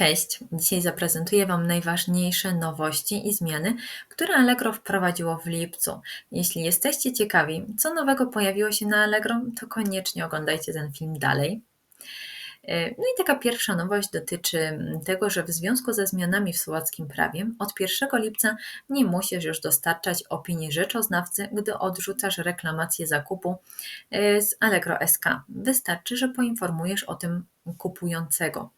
Cześć! Dzisiaj zaprezentuję Wam najważniejsze nowości i zmiany, które Allegro wprowadziło w lipcu. Jeśli jesteście ciekawi, co nowego pojawiło się na Allegro, to koniecznie oglądajcie ten film dalej. E, no i taka pierwsza nowość dotyczy tego, że w związku ze zmianami w słowackim prawie od 1 lipca nie musisz już dostarczać opinii rzeczoznawcy, gdy odrzucasz reklamację zakupu e, z Allegro SK. Wystarczy, że poinformujesz o tym kupującego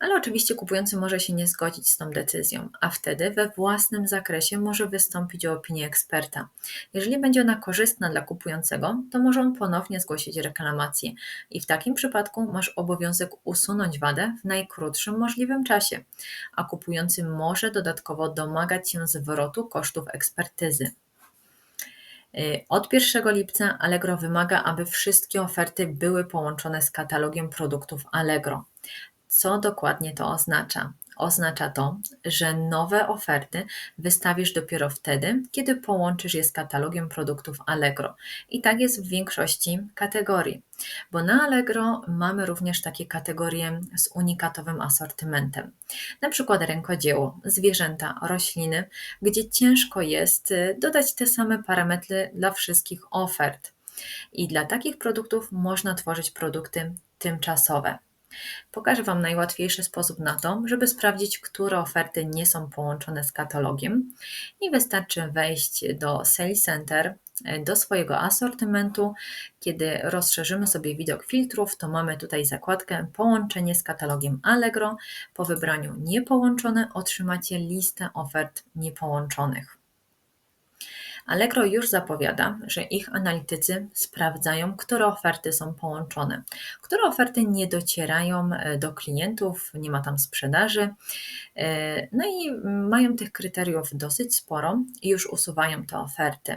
ale oczywiście kupujący może się nie zgodzić z tą decyzją, a wtedy we własnym zakresie może wystąpić o opinię eksperta. Jeżeli będzie ona korzystna dla kupującego, to może on ponownie zgłosić reklamację i w takim przypadku masz obowiązek usunąć wadę w najkrótszym możliwym czasie, a kupujący może dodatkowo domagać się zwrotu kosztów ekspertyzy. Y, od 1 lipca Allegro wymaga, aby wszystkie oferty były połączone z katalogiem produktów Allegro. Co dokładnie to oznacza? Oznacza to, że nowe oferty wystawisz dopiero wtedy, kiedy połączysz je z katalogiem produktów Allegro. I tak jest w większości kategorii, bo na Allegro mamy również takie kategorie z unikatowym asortymentem. Na przykład rękodzieło, zwierzęta, rośliny, gdzie ciężko jest y, dodać te same parametry dla wszystkich ofert. I dla takich produktów można tworzyć produkty tymczasowe. Pokażę Wam najłatwiejszy sposób na to, żeby sprawdzić, które oferty nie są połączone z katalogiem i wystarczy wejść do Sales Center, e, do swojego asortymentu. Kiedy rozszerzymy sobie widok filtrów, to mamy tutaj zakładkę Połączenie z katalogiem Allegro. Po wybraniu Niepołączone otrzymacie listę ofert niepołączonych. Allegro już zapowiada, że ich analitycy sprawdzają, które oferty są połączone, które oferty nie docierają e, do klientów, nie ma tam sprzedaży. E, no i mają tych kryteriów dosyć sporo i już usuwają te oferty.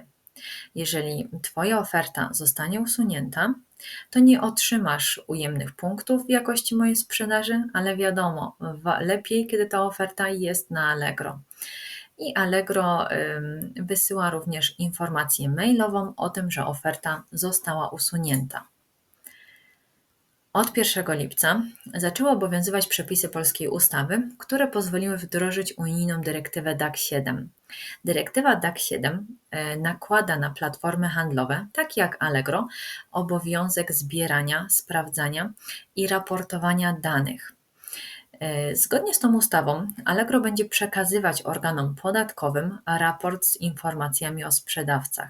Jeżeli Twoja oferta zostanie usunięta, to nie otrzymasz ujemnych punktów w jakości mojej sprzedaży, ale wiadomo, lepiej, kiedy ta oferta jest na Allegro i Allegro wysyła również informację mailową o tym, że oferta została usunięta. Od 1 lipca zaczęły obowiązywać przepisy polskiej ustawy, które pozwoliły wdrożyć unijną dyrektywę DAC 7. Dyrektywa DAC 7 e, nakłada na platformy handlowe, takie jak Allegro, obowiązek zbierania, sprawdzania i raportowania danych zgodnie z tą ustawą Allegro będzie przekazywać organom podatkowym raport z informacjami o sprzedawcach.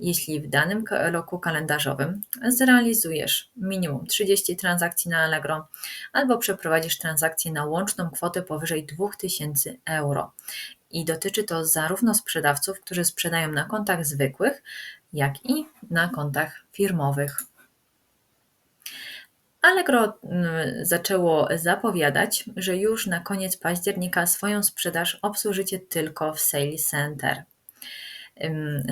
Jeśli w danym roku kalendarzowym zrealizujesz minimum 30 transakcji na Allegro albo przeprowadzisz transakcję na łączną kwotę powyżej 2000 euro. I dotyczy to zarówno sprzedawców, którzy sprzedają na kontach zwykłych, jak i na kontach firmowych. Allegro mm, zaczęło zapowiadać, że już na koniec października swoją sprzedaż obsłużycie tylko w Sales Center.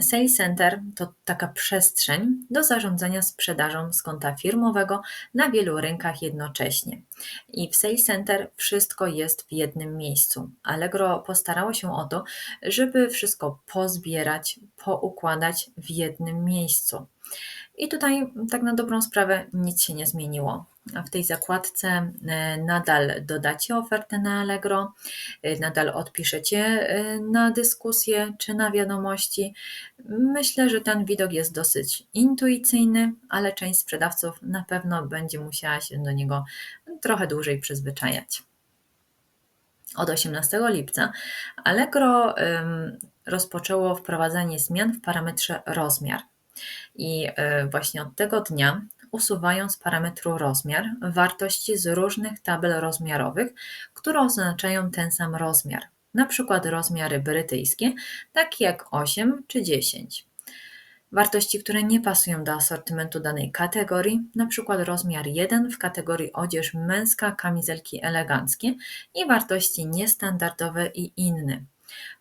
Sales Center to taka przestrzeń do zarządzania sprzedażą z konta firmowego na wielu rynkach jednocześnie. I w Sales Center wszystko jest w jednym miejscu. Allegro postarało się o to, żeby wszystko pozbierać, poukładać w jednym miejscu. I tutaj tak na dobrą sprawę nic się nie zmieniło. W tej zakładce e, nadal dodacie ofertę na Allegro, e, nadal odpiszecie e, na dyskusję czy na wiadomości. Myślę, że ten widok jest dosyć intuicyjny, ale część sprzedawców na pewno będzie musiała się do niego trochę dłużej przyzwyczajać. Od 18 lipca Allegro rozpoczęło wprowadzanie zmian w parametrze rozmiar. I właśnie od tego dnia usuwają z parametru rozmiar wartości z różnych tabel rozmiarowych, które oznaczają ten sam rozmiar, przykład rozmiary brytyjskie, takie jak 8 czy 10. Wartości, które nie pasują do asortymentu danej kategorii, przykład rozmiar 1 w kategorii odzież męska, kamizelki eleganckie i wartości niestandardowe i inne.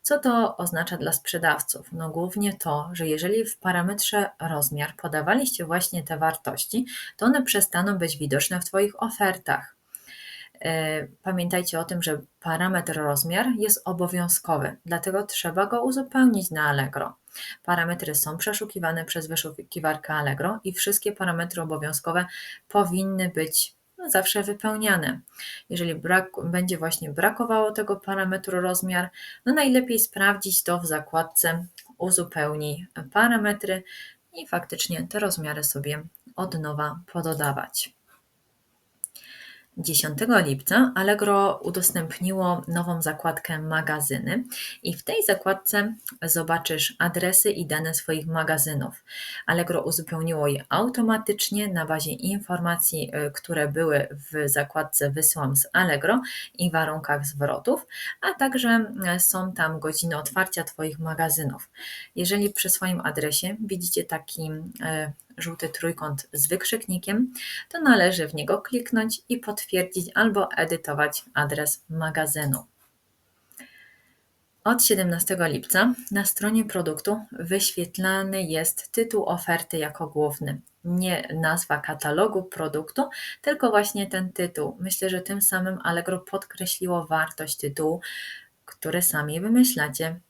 Co to oznacza dla sprzedawców? No głównie to, że jeżeli w parametrze rozmiar podawaliście właśnie te wartości, to one przestaną być widoczne w Twoich ofertach. E, pamiętajcie o tym, że parametr rozmiar jest obowiązkowy, dlatego trzeba go uzupełnić na Allegro. Parametry są przeszukiwane przez wyszukiwarkę Allegro i wszystkie parametry obowiązkowe powinny być zawsze wypełniane. Jeżeli brak, będzie właśnie brakowało tego parametru rozmiar, no najlepiej sprawdzić to w zakładce uzupełnij parametry i faktycznie te rozmiary sobie od nowa pododawać. 10 lipca Allegro udostępniło nową zakładkę magazyny i w tej zakładce zobaczysz adresy i dane swoich magazynów. Allegro uzupełniło je automatycznie na bazie informacji, y, które były w zakładce Wysyłam z Allegro i warunkach zwrotów, a także y, są tam godziny otwarcia Twoich magazynów. Jeżeli przy swoim adresie widzicie taki y, żółty trójkąt z wykrzyknikiem, to należy w niego kliknąć i potwierdzić albo edytować adres magazynu. Od 17 lipca na stronie produktu wyświetlany jest tytuł oferty jako główny. Nie nazwa katalogu produktu, tylko właśnie ten tytuł. Myślę, że tym samym Allegro podkreśliło wartość tytułu, który sami wymyślacie.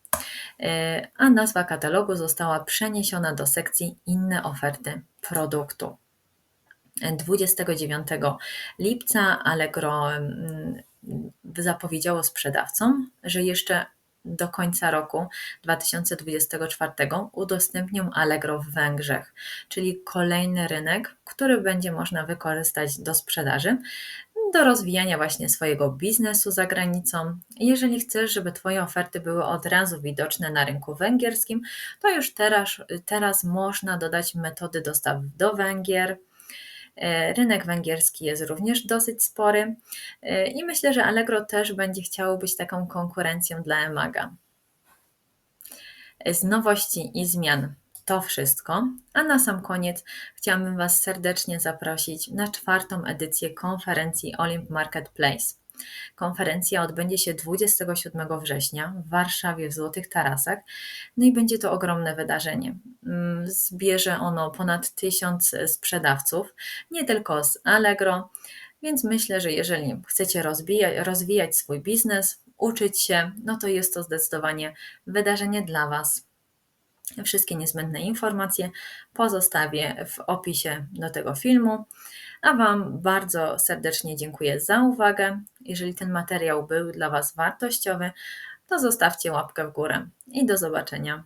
E, a nazwa katalogu została przeniesiona do sekcji Inne oferty produktu. 29 lipca Allegro mm, zapowiedziało sprzedawcom, że jeszcze do końca roku 2024 udostępnią Allegro w Węgrzech, czyli kolejny rynek, który będzie można wykorzystać do sprzedaży do rozwijania właśnie swojego biznesu za granicą. Jeżeli chcesz, żeby Twoje oferty były od razu widoczne na rynku węgierskim, to już teraz, teraz można dodać metody dostaw do Węgier. E, rynek węgierski jest również dosyć spory e, i myślę, że Allegro też będzie chciało być taką konkurencją dla Emaga. Z nowości i zmian to wszystko, a na sam koniec chciałabym Was serdecznie zaprosić na czwartą edycję konferencji Olymp Marketplace. Konferencja odbędzie się 27 września w Warszawie w Złotych Tarasach, no i będzie to ogromne wydarzenie. Mm, zbierze ono ponad tysiąc sprzedawców, nie tylko z Allegro, więc myślę, że jeżeli chcecie rozwijać, rozwijać swój biznes, uczyć się, no to jest to zdecydowanie wydarzenie dla Was. Wszystkie niezbędne informacje pozostawię w opisie do tego filmu. A Wam bardzo serdecznie dziękuję za uwagę. Jeżeli ten materiał był dla Was wartościowy, to zostawcie łapkę w górę i do zobaczenia.